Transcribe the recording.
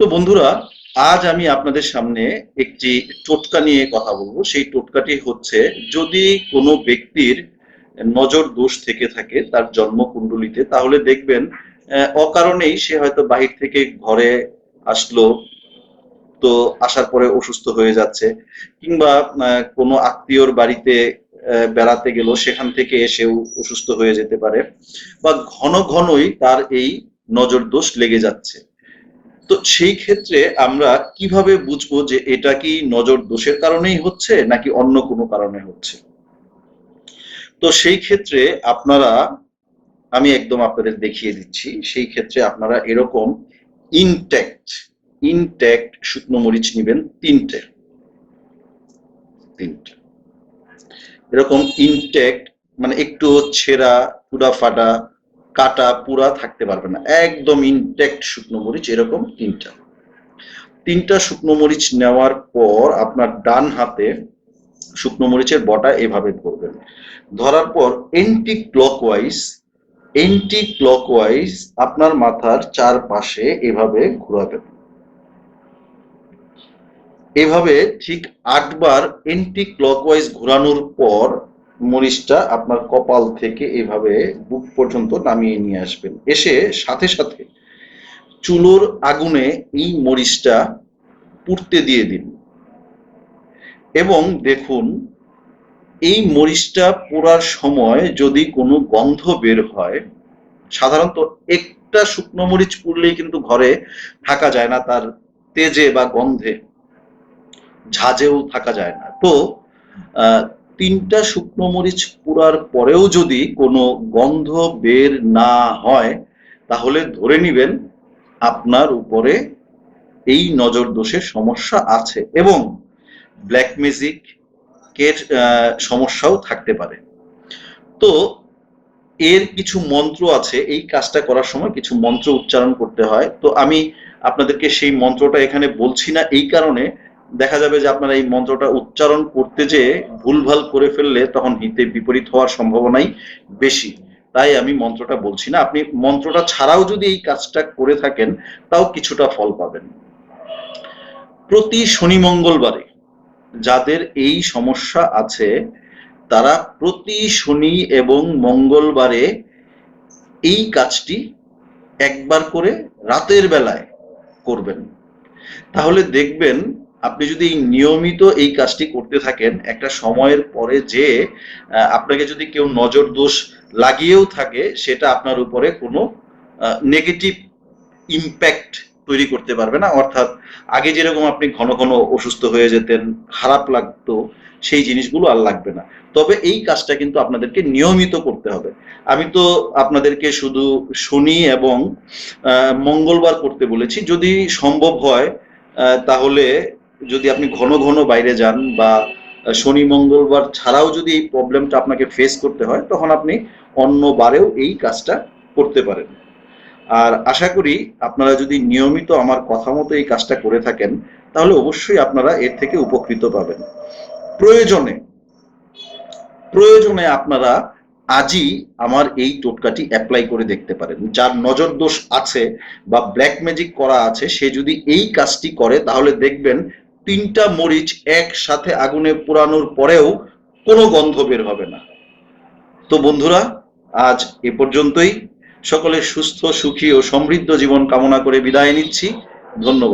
তো বন্ধুরা, আজ আমি আপনাদের সামনে একটি টোটকা নিয়ে কথা বলব। সেই টোটকাটি হচ্ছে, যদি কোনো ব্যক্তির নজর দোষ থেকে থাকে তার জন্মকুণ্ডলিতে, তাহলে দেখবেন অকারণেই সে হয়তো বাহির থেকে ঘরে আসলো, তো আসার পরে অসুস্থ হয়ে যাচ্ছে, কিংবা কোনো আত্মীয়র বাড়িতে বেড়াতে গেল, সেখান থেকে এসেও অসুস্থ হয়ে যেতে পারে, বা ঘন ঘনই তার এই নজর দোষ লেগে যাচ্ছে। তো সেই ক্ষেত্রে আমরা কীভাবে বুঝব যে এটা কি নজর দোষের কারণেই হচ্ছে নাকি অন্য কোনো কারণে হচ্ছে? তো সেই ক্ষেত্রে আপনারা, আমি একদম আপনাদের দেখিয়ে দিচ্ছি, সেই ক্ষেত্রে আপনারা এরকম ইনট্যাক্ট ইনট্যাক্ট শুকনো মরিচ নেবেন তিনটে। তিনটে। এরকম ইনট্যাক্ট মানে একটু ছেঁড়া পুরা ফাটা কাটা পুরা থাকতে পারবে না। একদম ইনটেক্ট শুকনো মরিচ, এরকম তিনটা। তিনটা শুকনো মরিচ নেওয়ার পর আপনার ডান হাতে শুকনো মরিচের বটা এভাবে ধরবেন। ধরার পর এন্টি ক্লকওয়াইজ এন্টি ক্লকওয়াইজ আপনার মাথার চারপাশে এভাবে ঘোরাবেন এভাবে ঠিক আটবার এন্টি ক্লকওয়াইজ ঘোরানোর পর মরিচটা আপনার কপাল থেকে এভাবে বুক পর্যন্ত নামিয়ে নিয়ে আসবেন। এসে সাথে সাথে চুলোর আগুনে এই মরিচটা পুড়তে দিয়ে দিন। এবং দেখুন, এই মরিচটা পোড়ার সময় যদি কোনো গন্ধ বের হয়, সাধারণত একটা শুকনো মরিচ পুড়লেই কিন্তু ঘরে থাকা যায় না, তার তেজে বা গন্ধে ঝাঁজেও থাকা যায় না। তো তিনটা শুকনো মরিচ পুরার পরেও যদি কোনো গন্ধ বের না হয়, তাহলে ধরে নিবেন আপনার উপরে এই নজর দোষের সমস্যা আছে এবং ব্ল্যাক ম্যাজিক এর সমস্যাও থাকতে পারে। তো এর কিছু মন্ত্র আছে, এই কাজটা করার সময় কিছু মন্ত্র উচ্চারণ করতে হয়। তো আমি আপনাদেরকে সেই মন্ত্রটা এখানে বলছি না, এই কারণে দেখা যাবে যে আপনারা এই মন্ত্রটা উচ্চারণ করতে যে ভুলভাল করে ফেললে তখন হিতে বিপরীত হওয়ার সম্ভাবনাই বেশি। তাই আমি মন্ত্রটা বলছি না। আপনি মন্ত্রটা ছাড়াও যদি এই কাজটা করে থাকেন, তাও কিছুটা ফল পাবেন। প্রতি শনি মঙ্গলবারে যাদের এই সমস্যা আছে, তারা প্রতি শনি এবং মঙ্গলবারে এই কাজটি একবার করে রাতের বেলায় করবেন। তাহলে দেখবেন আপনি যদি নিয়মিত এই কাজটি করতে থাকেন, একটা সময়ের পরে যে আপনাকে যদি কেউ নজর দোষ লাগিয়েও থাকে, সেটা আপনার উপরে কোনো নেগেটিভ ইম্প্যাক্ট তৈরি করতে পারবে না। অর্থাৎ আগে যেরকম আপনি ঘন ঘন অসুস্থ হয়ে যেতেন, খারাপ লাগতো, সেই জিনিসগুলো আর লাগবে না। তবে এই কাজটা কিন্তু আপনাদেরকে নিয়মিত করতে হবে। আমি তো আপনাদেরকে শুধু শনি এবং মঙ্গলবার করতে বলেছি। যদি সম্ভব হয় তাহলে যদি আপনি ঘন ঘন বাইরে যান বা শনি, মঙ্গলবার ছাড়াও যদি এই প্রবলেমটা আপনাকে ফেস করতে হয়, তখন আপনি অন্য বারেও এই কাজটা করতে পারেন। আর আশা করি আপনারা যদি নিয়মিত আমার কথা মতো এই কাজটা করে থাকেন, তাহলে অবশ্যই আপনারা এর থেকে উপকৃত পাবেন। প্রয়োজনে প্রয়োজনে আপনারা আজই আমার এই টোটকাটি অ্যাপ্লাই করে দেখতে পারেন। যার নজর দোষ আছে বা ব্ল্যাক ম্যাজিক করা আছে, সে যদি এই কাজটি করে, তাহলে দেখবেন তিনটা মরিচ একসাথে আগুনে পোড়ানোর পরেও কোনো গন্ধ বের হবে না। তো বন্ধুরা, আজ এ পর্যন্তই। সকলে সুস্থ, সুখী ও সমৃদ্ধ জীবন কামনা করে বিদায় নিচ্ছি। ধন্যবাদ।